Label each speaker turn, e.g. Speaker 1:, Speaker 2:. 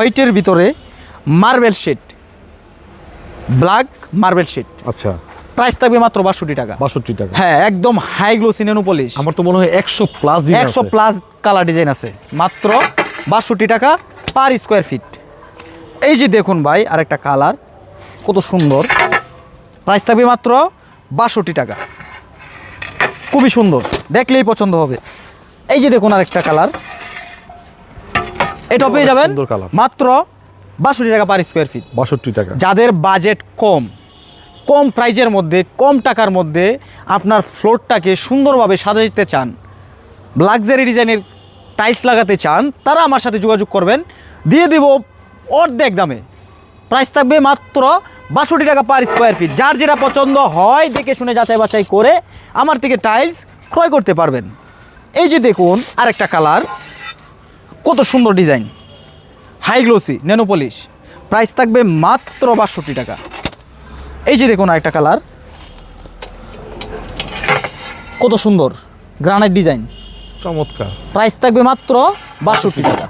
Speaker 1: হোয়াইটের ভিতরে marble shade. Black marble shade.
Speaker 2: আচ্ছা।
Speaker 1: প্রাইস থাকবে মাত্র বাষট্টি টাকা।
Speaker 2: বাষট্টি টাকা।
Speaker 1: হ্যাঁ একদম হাই গ্লোসি নেনো পলিশ
Speaker 2: আমার তো মনে হয় একশো প্লাস
Speaker 1: একশো প্লাস কালার ডিজাইন আছে। মাত্র বাষট্টি টাকা পার স্কোয়ার ফিট এই যে দেখুন ভাই আরেকটা কালার কত সুন্দর। প্রাইস থাকবে মাত্র বাষট্টি টাকা। খুবই সুন্দর। দেখলেই পছন্দ হবে। এই যে দেখুন আরেকটা কালার এটা পেয়ে যাবেন মাত্র বাষট্টি টাকা পার স্কোয়ার ফিট
Speaker 2: বাষট্টি টাকা।
Speaker 1: যাদের বাজেট কম কম প্রাইজের মধ্যে কম টাকার মধ্যে আপনার ফ্লোরটাকে সুন্দরভাবে সাজাতে চান লাক্সারি ডিজাইনের টাইলস লাগাতে চান তারা আমার সাথে যোগাযোগ করবেন। দিয়ে দিব অর্ধেক দামে। প্রাইস থাকবে মাত্র বাষট্টি টাকা পার স্কোয়ার ফিট যার যেটা পছন্দ হয় দেখে শুনে যাচাই বাছাই করে আমার থেকে টাইলস ক্রয় করতে পারবেন। এই যে দেখুন আরেকটা কালার কত সুন্দর design. High glossy nano polish. Price থাকবে মাত্র বাষট্টি টাকা। এই যে দেখুন আরেকটা কালার। কত সুন্দর গ্রানাইট ডিজাইন।
Speaker 2: চমৎকার।
Speaker 1: প্রাইস থাকবে মাত্র বাষট্টি টাকা।